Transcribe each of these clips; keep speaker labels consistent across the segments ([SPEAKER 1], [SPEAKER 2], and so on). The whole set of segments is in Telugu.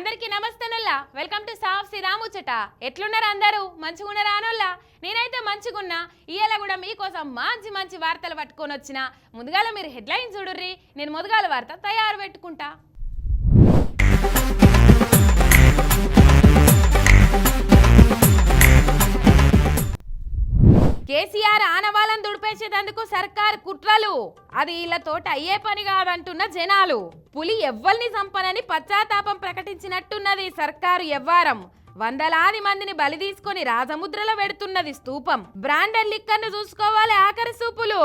[SPEAKER 1] అందరికీ నమస్తేనల్లా వెల్కమ్ టు సాఫ్ శ్రీరాముచ్చట ఎట్లున్నారు అందరూ? మంచిగున్నారా అనోల్లా నేనైతే మంచిగున్నా. ఇవాళ కూడా మీకోసం మంచి మంచి వార్తలు పట్టుకొని వచ్చిన. ముందుగాల మీరు హెడ్లైన్ చూడుర్రి. నేను ముందుగాల వార్త తయారు పెట్టుకుంటా. కేసీఆర్ ఆనవాళ్ళని దుడిపేసేటందుకు సర్కార్ కుట్రలు. అది తోట అయ్యే పని కాదంటున్న జనాలు. పులి ఎవ్వల్ని చంపనని పశ్చాత్తాపం ప్రకటించినట్టున్నది సర్కారు ఎవ్వారం. వందలాది మందిని బలి తీసుకొని రాజముద్రలో పెడుతున్నది స్తూపం బ్రాండెడ్ లిక్కర్ను చూసుకోవాలి ఆఖరి సూపులు.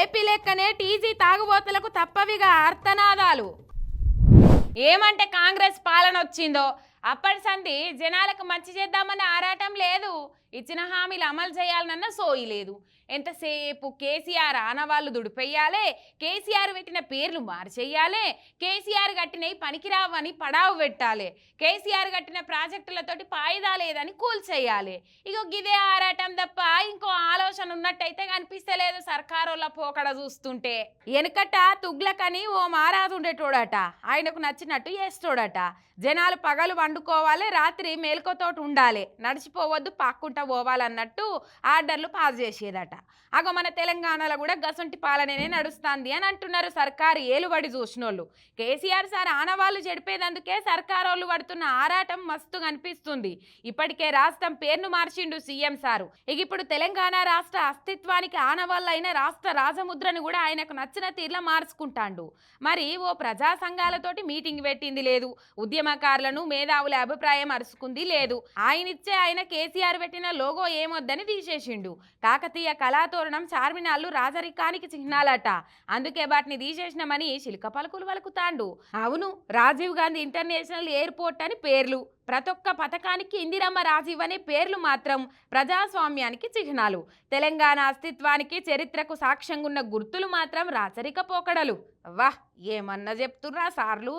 [SPEAKER 1] ఏపీ లెక్కనే టీజీ తాగుబోతులకు తప్పవిగా అర్థనాదాలు ఏమంటే కాంగ్రెస్ పాలన వచ్చిందో? అప్పటి సంధి జనాలకు మంచి చేద్దామని ఆరాటం లేదు. ఇచ్చిన హామీలు అమలు చేయాలన్న సోయి లేదు. ఎంతసేపు కేసీఆర్ ఆనవాళ్ళు దుడిపెయ్యాలే కేసీఆర్ పెట్టిన పేర్లు మార్చేయాలే కేసీఆర్ కట్టినవి పనికిరావని పడావు పెట్టాలి కేసీఆర్ కట్టిన ప్రాజెక్టులతోటి పాయిదా లేదని కూల్చేయాలి. ఇగో గిదే ఆరాటం తప్ప ఇంకో ఆలోచన ఉన్నట్టయితే కనిపిస్తలేదు సర్కారోళ్ళ పోకడ చూస్తుంటే. వెనుకట తుగ్లకని ఓ మారాదు ఉండేటోడట ఆయనకు నచ్చినట్టు చేస్తోడట. జనాలు పగలు వండుకోవాలి రాత్రి మేలుకోతోటి ఉండాలి నడిచిపోవద్దు పాక్కుంటా పోవాలన్నట్టు ఆర్డర్లు పాస్ చేసేదట. అగో మన తెలంగాణలో కూడా గసొంటి పాలననే నడుస్తుంది అని అంటున్నారు సర్కారు ఏలుబడి చూసినోళ్ళు. కేసీఆర్ సార్ ఆనవాళ్ళు చెడిపేదందుకే సర్కారోళ్ళు పడుతున్న ఆరాటం మస్తు కనిపిస్తుంది. ఇప్పటికే రాష్ట్రం పేరును మార్చిండు సీఎం సారు. ఇక ఇప్పుడు తెలంగాణ రాష్ట్ర అస్తిత్వానికి ఆనవాళ్ళైన రాష్ట్ర రాజముద్రను కూడా ఆయనకు నచ్చిన తీరులో మార్చుకుంటాండు. మరి ఓ ప్రజా సంఘాలతోటి మీటింగ్ పెట్టింది లేదు. ఉద్యమకారులను మేధావుల అభిప్రాయం అరుచుకుంది లేదు. ఆయనిచ్చే ఆయన కేసీఆర్ పెట్టిన లోగో ఏమొద్దని తీసేసిండు. కాకతీయ కళాతోరణం చార్మినాళ్ళు రాజరికానికి చిహ్నాలట. అందుకే వాటిని తీసేసినామని శిల్క పలుకులు వలుకుతాండు. అవును రాజీవ్ గాంధీ ఇంటర్నేషనల్ ఎయిర్పోర్ట్ అని పేర్లు. ప్రతి ఒక్క పథకానికి ఇందిరమ్మ రాజీవ్ అనే పేర్లు మాత్రం ప్రజాస్వామ్యానికి చిహ్నాలు. తెలంగాణ అస్తిత్వానికి చరిత్రకు సాక్ష్యంగా ఉన్న గుర్తులు మాత్రం రాచరిక పోకడలు. వాహ్ ఏమన్నా చెప్తుర్రా సార్లు?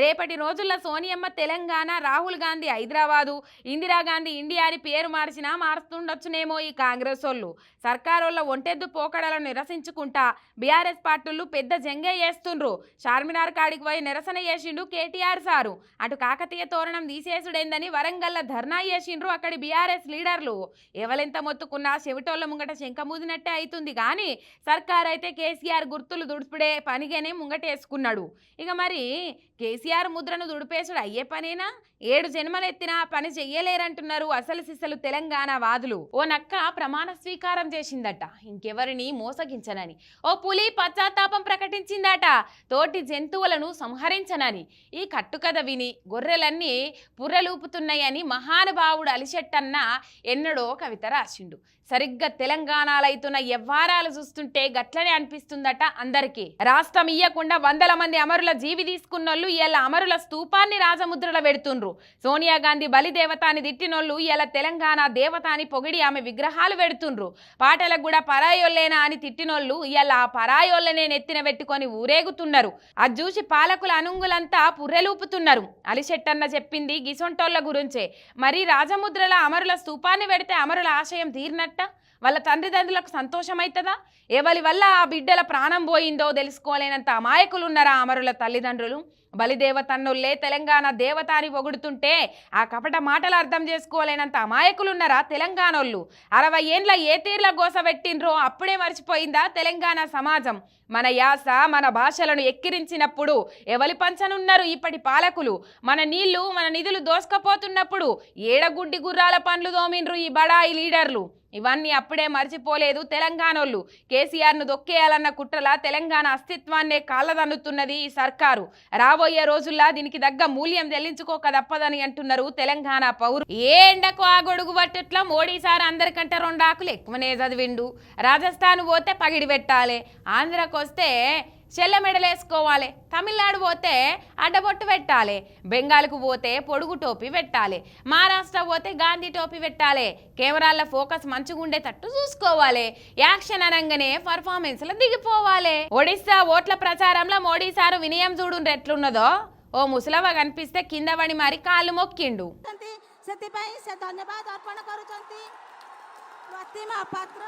[SPEAKER 1] రేపటి రోజుల్లో సోనియమ్మ తెలంగాణ రాహుల్ గాంధీ హైదరాబాదు ఇందిరాగాంధీ ఇండియా అని పేరు మార్చినా మారుస్తుండొచ్చునేమో ఈ కాంగ్రెస్ వాళ్ళు సర్కారోళ్ళ ఒంటెద్దు పోకడలను నిరసించుకుంటా బీఆర్ఎస్ పార్టీలు పెద్ద జంగే చేస్తుండ్రు చార్మినార్ కాడికి పోయి నిరసన చేసిండు కేటీఆర్ సారు. అటు కాకతీయ తోరణం తీసేసి తీసేసుడైందని వరంగల్ల ధర్నా చేసిండ్రు. అక్కడి బీఆర్ఎస్ లీడర్లు ఎవలెంత మొత్తుకున్నా చెవిటోళ్ళ ముంగట శంకమూదినట్టే అవుతుంది కానీ సర్కార్ అయితే కేసీఆర్ గుర్తులు దుడిపిడే పనిగానే ముంగటేసుకున్నాడు. ఇక మరి కేసీఆర్ ముద్రను దుడిపేసుడు అయ్యే పనేనా? ఏడు జన్మలెత్తినా పని చెయ్యలేరంటున్నారు అసలు సిసలు తెలంగాణ వాదులు. ఓ నక్క ప్రమాణ స్వీకారం చేసిందట. ఇంకెవరిని మోసగించనని. ఓ పులి పశ్చాత్తాపం ప్రకటించిందట. తోటి జంతువులను సంహరించనని. ఈ కట్టుకథ విని గొర్రెలన్నీ పుర్రెలూపుతున్నాయని మహానుభావుడు అలిశెట్టన్న ఎన్నడో కవిత రాసిండు. సరిగ్గా తెలంగాణలో అవుతున్న వ్యవహారాలు చూస్తుంటే గట్లనే అనిపిస్తుందట అందరికీ. రాష్ట్రం ఇయ్యకుండా వందల మంది అమరుల జీవి తీసుకున్నోళ్ళు ఇలా అమరుల స్తూపాన్ని రాజముద్రలో పెడుతుండ్రు. సోనియా గాంధీ బలిదేవత అని తిట్టినోళ్ళు ఇలా తెలంగాణ దేవత అని పొగిడి ఆమె విగ్రహాలు పెడుతుండ్రు. పాటలకు కూడా పరాయోళ్ళేనా అని తిట్టినోళ్ళు ఇలా ఆ పరాయోళ్ళనే నెత్తిన పెట్టుకొని ఊరేగుతున్నారు. అది చూసి పాలకుల అనుంగులంతా పుర్రెలూపుతున్నారు. అలిశెట్టన్న చెప్పింది గిసొంటోళ్ళ గురించే. మరి రాజముద్రల అమరుల స్తూపాన్ని పెడితే అమరుల ఆశయం తీరినట్ట? వాళ్ళ తండ్రిదండ్రులకు సంతోషమవుతుందా ఎవరి వల్ల ఆ బిడ్డల ప్రాణం పోయిందో తెలుసుకోలేనంత అమాయకులు ఉన్నారా అమరుల తల్లిదండ్రులు? బలిదేవతన్నుల్లే తెలంగాణ దేవతని పొగుడుతుంటే ఆ కపట మాటలు అర్థం చేసుకోలేనంత అమాయకులున్నారా తెలంగాణోళ్ళు? అరవై ఏండ్ల ఏ తీర్ల గోసబెట్టిండ్రో అప్పుడే మర్చిపోయిందా తెలంగాణ సమాజం? మన యాస మన భాషలను ఎక్కిరించినప్పుడు ఎవలి పంచనున్నారు ఇప్పటి పాలకులు? మన నీళ్ళు మన నిధులు దోసుకపోతున్నప్పుడు ఏడగుడ్డి గుర్రాల పండ్లు దోమిండ్రు ఈ బడాయి లీడర్లు. ఇవన్నీ అప్పుడే మర్చిపోలేదు తెలంగాణోళ్ళు. కేసీఆర్ను దొక్కేయాలన్న కుట్రల తెలంగాణ అస్తిత్వాన్నే కాళ్ళదన్నుతున్నది ఈ సర్కారు. రాబోయే రోజుల్లో దీనికి తగ్గ మూల్యం చెల్లించుకోక తప్పదని అంటున్నారు తెలంగాణ పౌరు ఏ ఎండకు ఆ గొడుగు పట్టట్లా మోడీ సార్ అందరికంటే రెండు ఆకులు ఎక్కువనే చదివిండు. రాజస్థాన్ పోతే పగిడి పెట్టాలి. ఆంధ్రకు వస్తే చెల్ల మెడలేసుకోవాలి తమిళనాడు పోతే అడ్డబొట్టు పెట్టాలి బెంగాల్కు పోతే పొడుగు టోపీ పెట్టాలి మహారాష్ట్ర పోతే గాంధీ టోపీ పెట్టాలి కెమెరాల ఫోకస్ మంచిగుండేటట్టు చూసుకోవాలి యాక్షన్ అనగానే పర్ఫార్మెన్స్లో దిగిపోవాలి ఒడిస్సా ఓట్ల ప్రచారంలో మోడీ సారు వినయం చూడు ఎట్లున్నదో ఓ ముసలవ కనిపిస్తే కింద పడి మరి కాళ్ళు మొక్కిండు
[SPEAKER 2] ଅଛନ୍ତି ସେଥିପାଇଁ ସେ ଧନ୍ୟବାଦ ଅର୍ପଣ କରୁଛନ୍ତି ପ୍ରତିମା ପାତ୍ର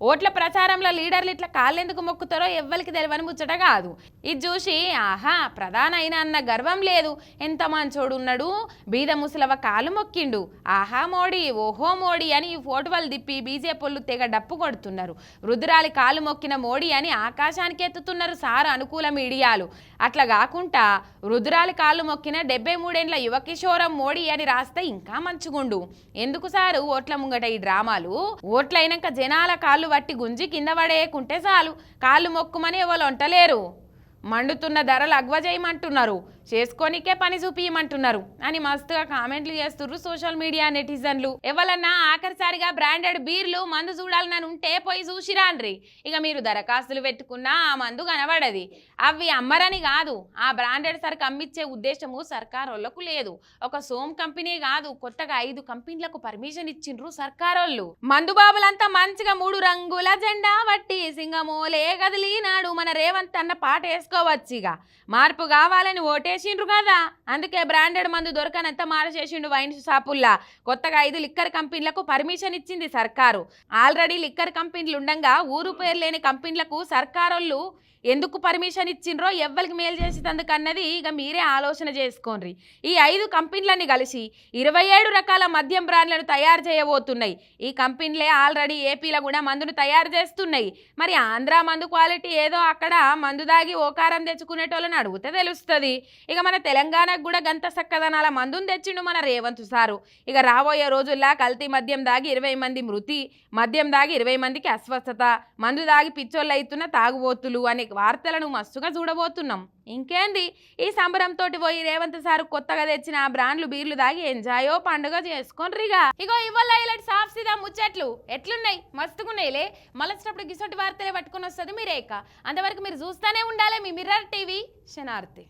[SPEAKER 1] ఓట్ల ప్రచారంలో లీడర్లు ఇట్లా కాళ్ళెందుకు మొక్కుతారో ఎవ్వరికి తెలియని ముచ్చట కాదు. ఇది చూసి ఆహా ప్రధాన అయినా అన్న గర్వం లేదు. ఎంత మంచోడు ఉన్నాడు బీద ముసలవ కాలు మొక్కిండు. ఆహా మోడీ ఓహో మోడీ అని ఈ ఫోటోలు దిప్పి బీజేపీలు తెగ డప్పు కొడుతున్నారు. రుద్రాలి కాలు మొక్కిన మోడీ అని ఆకాశానికి ఎత్తుతున్నారు సార్ అనుకూల మీడియాలు. అట్లా కాకుండా రుద్రాలి కాళ్ళు మొక్కిన డెబ్బై మూడేండ్ల యువకిషోరం మోడీ అని రాస్తే ఇంకా మంచిగుండు. ఎందుకు సారు ఓట్ల ముంగట ఈ డ్రామాలు? ఓట్లయినాక జనాల కాళ్ళు వట్టి గుంజి కింద పడేయకుంటే చాలు. కాళ్ళు మొక్కుమని ఎవరు వంటలేరు మండుతున్న ధరలు అగ్వ చేయమంటున్నారు చేసుకోనికే పని చూపియమంటున్నారు అని మస్తుగా కామెంట్లు చేస్తుర్రు సోషల్ మీడియా నెటిజన్లు. ఎవరన్నా ఆఖరిసారిగా బ్రాండెడ్ బీర్లు మందు చూడాలని ఉంటే పోయి చూసిరాండ్రి. ఇక మీరు దరఖాస్తులు పెట్టుకున్నా ఆ మందు కనబడది. అవి అమ్మరని కాదు. ఆ బ్రాండెడ్ సరుకు అమ్మిచ్చే ఉద్దేశము సర్కారోళ్ళకు లేదు. ఒక సోమ్ కంపెనీ కాదు కొత్తగా ఐదు కంపెనీలకు పర్మిషన్ ఇచ్చిండ్రు సర్కారోళ్ళు. మందు బాబులంతా మంచిగా మూడు రంగుల జెండా వట్టి సింగమోలే కదిలినాడు. మన రేవంత్ అన్న పాట వేసుకోవచ్చు ఇక. మార్పు కావాలని ఓటే చేసిండ్రు కదా? అందుకే బ్రాండెడ్ మందు దొరకనంత మార చేసిండు వైన్ షాపుల్లా. కొత్తగా ఐదు లిక్కర్ కంపెనీలకు పర్మిషన్ ఇచ్చింది సర్కారు. ఆల్రెడీ లిక్కర్ కంపెనీలు ఉండగా ఊరు పేరు లేని కంపెనీలకు సర్కారోళ్ళు ఎందుకు పర్మిషన్ ఇచ్చిండ్రో ఎవ్వరికి మేలు చేసేందుకు అన్నది ఇక మీరే ఆలోచన చేసుకోండి ఈ ఐదు కంపెనీలన్నీ కలిసి ఇరవై ఏడు రకాల మద్యం బ్రాండ్లను తయారు చేయబోతున్నాయి. ఈ కంపెనీలే ఆల్రెడీ ఏపీలో కూడా మందును తయారు చేస్తున్నాయి. మరి ఆంధ్ర మందు క్వాలిటీ ఏదో అక్కడ మందు దాగి ఓకారం తెచ్చుకునేటోళ్ళని అడిగితే తెలుస్తుంది. ఇక మన తెలంగాణకు కూడా గంత సక్కదనాల మందుని తెచ్చిండు మన రేవంత్ సారు. ఇక రాబోయే రోజుల్లో కల్తీ మద్యం దాగి ఇరవై మంది మృతి మద్యం దాగి ఇరవై మందికి అస్వస్థత మందు దాగి పిచ్చోళ్ళు అవుతున్న తాగుబోతులు అనే వార్తలను మస్తుగా చూడబోతున్నాం. ఇంకేంది? ఈ సంబరంతో పోయి రేవంత్ సార్ కొత్తగా తెచ్చిన బ్రాండ్లు బీర్లు దాగి ఎంజాయో పండుగ చేసుకోండ్రిగా. ఇగో ఇవాళ ఇలాంటి సాఫ్ సీదా ముచ్చట్లు ఎట్లున్నాయి? మస్తుగున్నాయిలే. మలసినప్పుడు గిసొంటి వార్తలే పట్టుకొని వస్తుంది మీరేక. అంతవరకు మీరు చూస్తూనే ఉండాలి మీ మిర్రర్ టీవీ. శనార్తి.